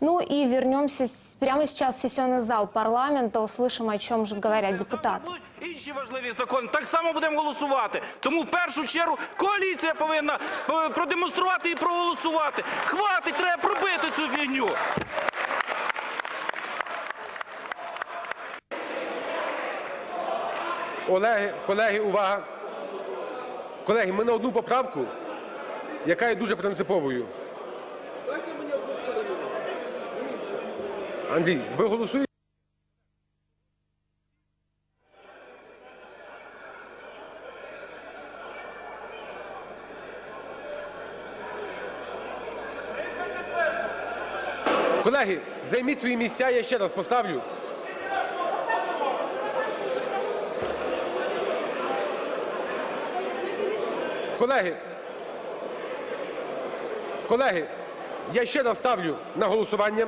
Ну и вернемся с- прямо сейчас в сессионный зал парламента, услышим, о чем же говорят депутаты. Будуть інші важливі закони. Так само будемо голосувати. Тому в першу чергу коаліція повинна е, продемонструвати і проголосувати. Хватить, треба пробити цю фігню. Олеги, колеги, увага! Колеги, ми на одну поправку, яка є дуже принциповою. Андрій, ви голосуєте? Колеги, займіть свої місця, я ще раз поставлю. Колеги, колеги, я ще раз ставлю на голосування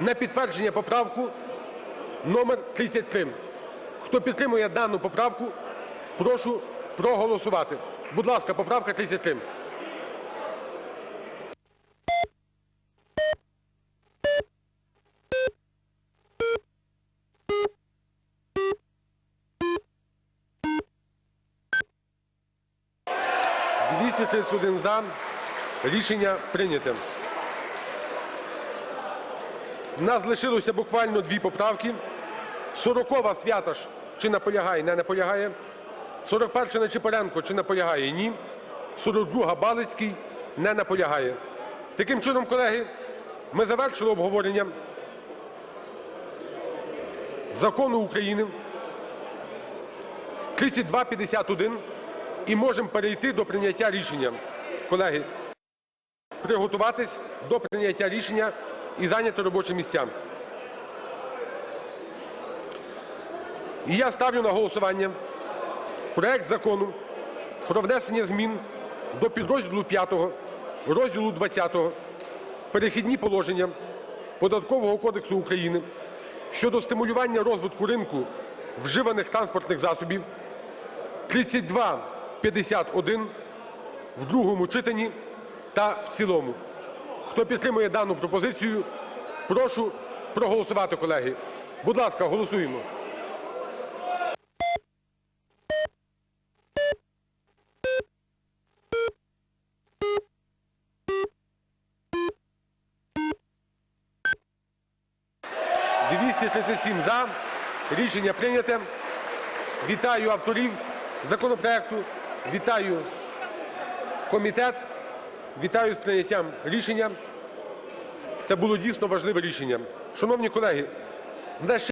на підтвердження поправку номер 33. Хто підтримує дану поправку, прошу проголосувати. Будь ласка, поправка 33. – 231 за. Рішення прийняте. У нас лишилося буквально дві поправки. 40-а Святаш чи наполягає? Не наполягає. 41-а Нечипоренко чи наполягає? Ні. 42-а Балицький не наполягає. Таким чином, колеги, ми завершили обговорення Закону України 3251 і можемо перейти до прийняття рішення. Колеги, приготуватись до прийняття рішення і зайняти робочі місця. І я ставлю на голосування проект Закону про внесення змін до підрозділу 5 розділу 20 "Перехідні положення" Податкового кодексу України щодо стимулювання розвитку ринку вживаних транспортних засобів 3251 в другому читанні та в цілому. Хто підтримує дану пропозицію, прошу проголосувати, колеги. Будь ласка, голосуємо. «237 за». Рішення прийняте. Вітаю авторів законопроекту, вітаю комітет, вітаю з прийняттям рішення. Це було дійсно важливе рішення.